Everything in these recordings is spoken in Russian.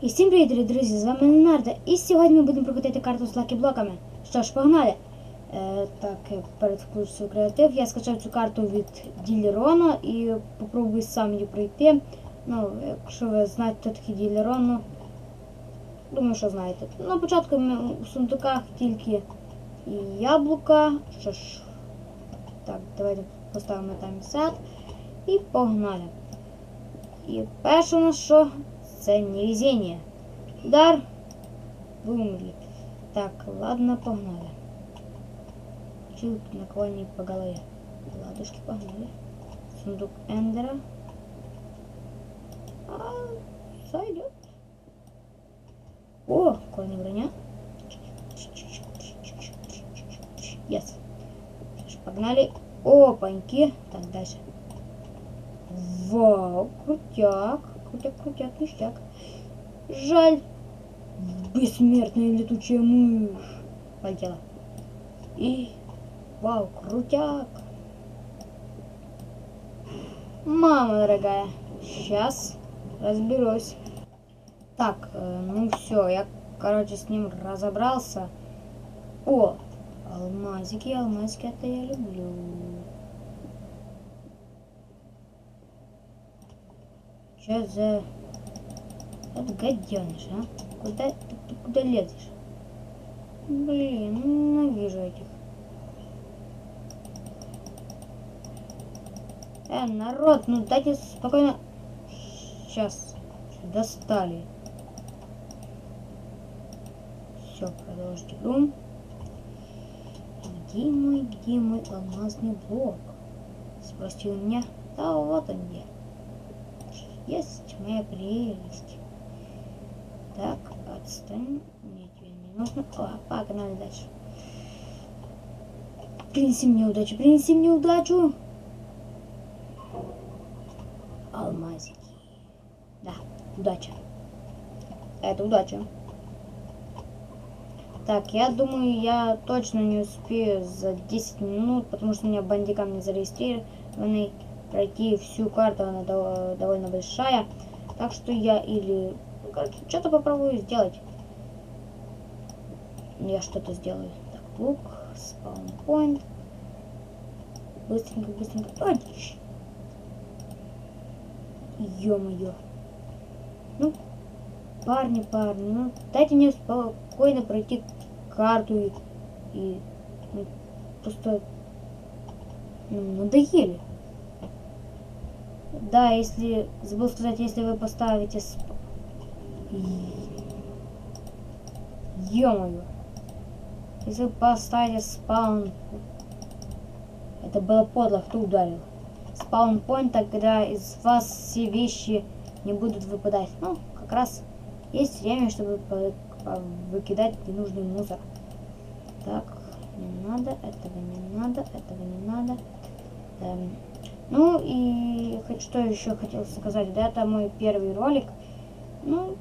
І всім привіт, дорогі друзі! З вами Леонардо. І сьогодні ми будемо проходити карту з лакі-блоками. Що ж, погнали! Е, так, перед включу креатив. Я скачав цю карту від Ділерона і попробую сам її пройти. Ну, якщо ви знаєте, хто такий Ділерон, ну, думаю, що знаєте. На початку ми у сундуках тільки яблука. Що ж, так, давайте поставимо таймсет і погнали. І перше у нас що? Це невезение. Удар. Вы умерли. Так, ладно, погнали. Чилк наклонник по голове. Ладушки, погнали. Сундук Эндера. А, сойдет. О, кони броня. Yes. Погнали. Опаньки. Так, дальше. Вау, крутяк. Крутяк, крутяк, ништяк. Жаль. Бессмертная летучая мышь. Полетела. И... Вау, крутяк. Мама дорогая, сейчас разберусь. Так, э, ну все, я, короче, с ним разобрался. О, алмазики, алмазики, это я люблю. Что за... Вот гаденыш, а? Куда ты, ты куда лезешь? Блин, ну, ненавижу этих. Э, народ, ну дайте спокойно... Сейчас. Достали. Все, продолжить игру. Где мой, где мой алмазный блок? Спросил меня. Да вот он где. Есть моя прелесть. Так, отстань. Мне тебе не нужно. О, погнали дальше. Принеси мне удачу, принеси мне удачу. Алмазики. Да, удача. Это удача. Так, я думаю, я точно не успею за 10 минут, потому что у меня бандикам не зарегистрированы пройти всю карту, она дов- довольно большая. Так что я или... что-то попробую сделать. Я что-то сделаю. Так, лук, спаунпоинт. Быстренько, быстренько. Ой. Ё-моё. Ну, парни, парни, ну, дайте мне спокойно пройти карту и... и ну, просто... Ну, надоели. Да, если... Забыл сказать, если вы поставите... Сп... Ё-моё. Если вы поставите спаун... Это было подло, кто ударил. Спаунпоинт, тогда из вас все вещи не будут выпадать. Ну, как раз есть время, чтобы выкидать ненужный мусор. Так, не надо, этого не надо, этого не надо. Эм, ну и хоть что еще хотел сказать, да, это мой первый ролик. Ну,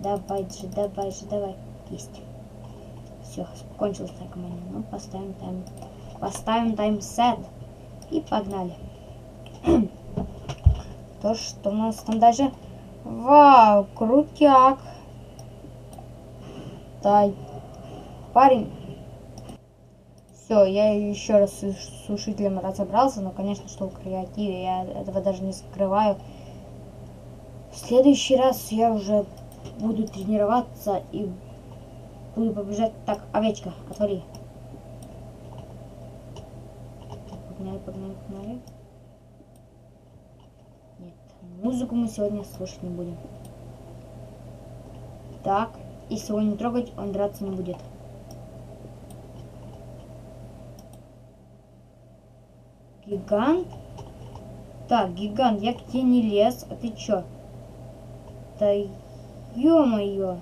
давай же, давай же, давай. Есть. Все, кончилась наркомания. Ну, поставим тайм. Поставим таймсет. И погнали. То, что у нас там дальше. Вау, крутяк. Дай. Парень. Все, я еще раз с сушителем разобрался, но, конечно, что в креативе, я этого даже не скрываю. В следующий раз я уже буду тренироваться и буду побежать. Так, овечка, отвали. Погнали, погнали, погнали. Нет, музыку мы сегодня слушать не будем. Так, если его не трогать, он драться не будет. Гигант? Так, гигант, я к тебе не лез, а ты чё? Да ё-моё.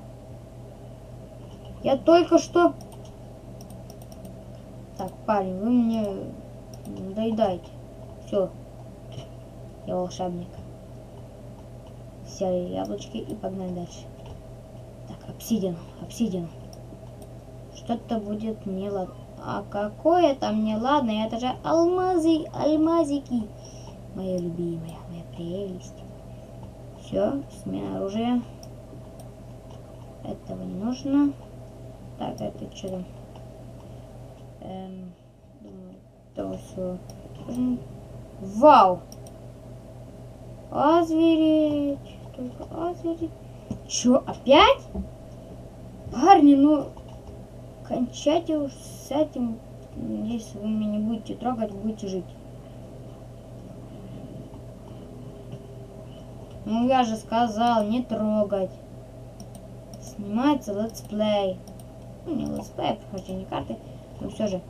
Я только что... Так, парень, вы мне надоедаете. Все. Я волшебник. Взяли яблочки и погнали дальше. Так, обсидиан, обсидиан. Что-то будет не ладно. А какое там не ладно? Это же алмазы, алмазики. Моя любимая, моя прелесть. Все, смена оружия. Этого не нужно. Так, это что там? Эм, думаю, это все. Вау! Озвереть! Только озвереть. Чё, опять? Парни, ну, кончайте уж с этим. Если вы меня не будете трогать, будете жить. Ну, я же сказал, не трогать. Снимается летсплей. Ну, не летсплей, а прохождение карты. Но все же,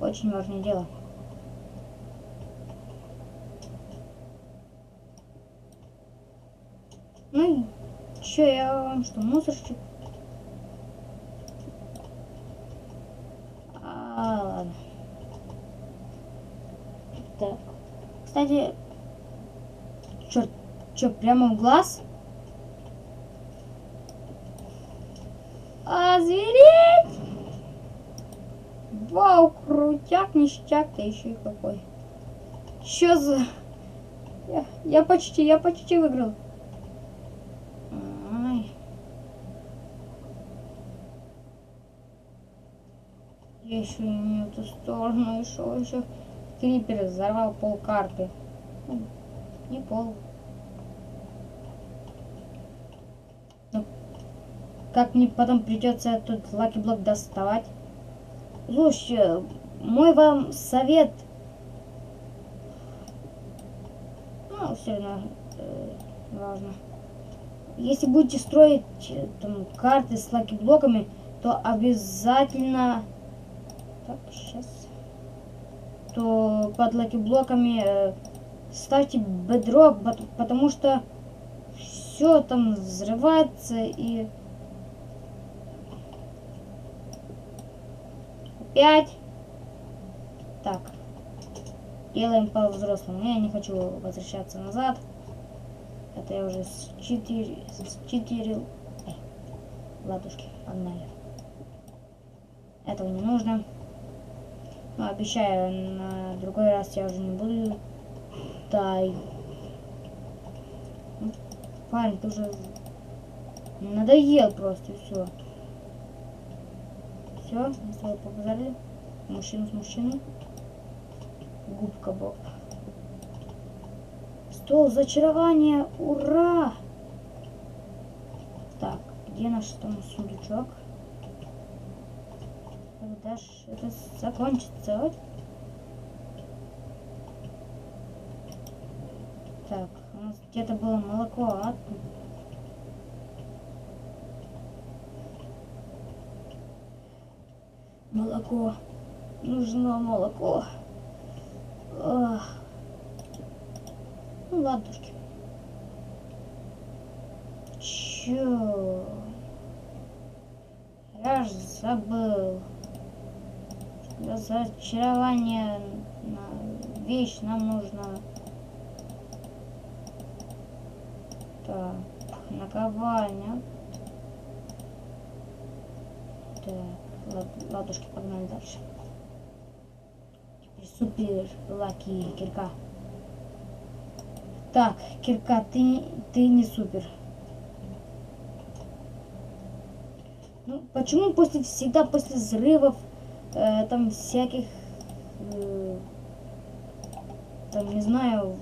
очень важное дело. Ну, чё, я вам что, мусорщик? Так. Кстати, черт, чё, прямо в глаз? Озвереть! Вау, крутяк, ништяк-то еще и какой. Чё за... Я, я почти, я почти выиграл. Я еще не в эту сторону шел, еще крипер взорвал пол карты. Ну, не пол. Ну, как мне потом придется этот лаки блок доставать? Слушайте, мой вам совет. Ну, все равно э, важно. Если будете строить э, там карты с лаки блоками, то обязательно так сейчас то под лаки блоками э, ставьте бедрок, потому что все там взрывается и Пять. Так. Делаем по-взрослому. Я не хочу возвращаться назад. Это я уже с 4... С 4... Эй, ладушки, погнали. Этого не нужно. Обещаю, на другой раз я уже не буду. Тай. Парень, ты уже надоел просто, все. Все, мы с тобой побазарили. Мужчину с мужчиной. Губка Боб. Стол зачарования! Ура! Так, где наш там сундучок? Когда ж это закончится? Вот. Так, у нас где-то было молоко, а? Молоко. Нужно молоко. Ах. Ну, ладушки. Чё? Я ж забыл. На вещь нам нужно... Так, наковальня. Так. Ладушки, погнали дальше. Теперь супер лаки кирка. Так, кирка, ты, ты не супер. Ну, почему после всегда после взрывов, э, там всяких, э, там не знаю,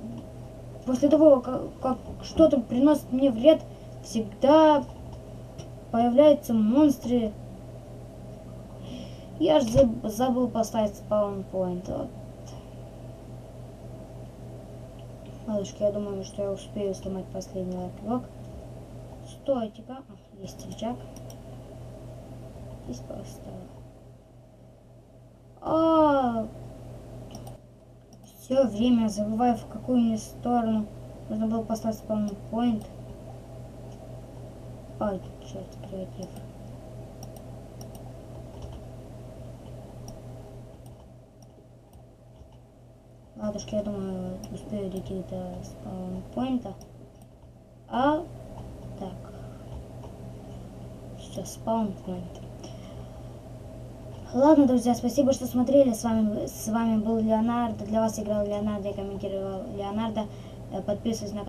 после того, как, как что-то приносит мне вред, всегда появляются монстры, я же забыл поставить спаунпоинт. Вот. Ладушки, я думаю, что я успею сломать последний лайк Стойте-ка. Есть рычаг. Здесь поставил. А, все время забываю в какую-нибудь сторону. Нужно было поставить спаунпоинт. Ой, черт, креатив. Ладушки, я думаю, успею дойти до спаунпоинта. А, так. Сейчас спаунпоинт. Ладно, друзья, спасибо, что смотрели. С вами, с вами был Леонардо. Для вас играл Леонардо и комментировал Леонардо. Подписывайтесь на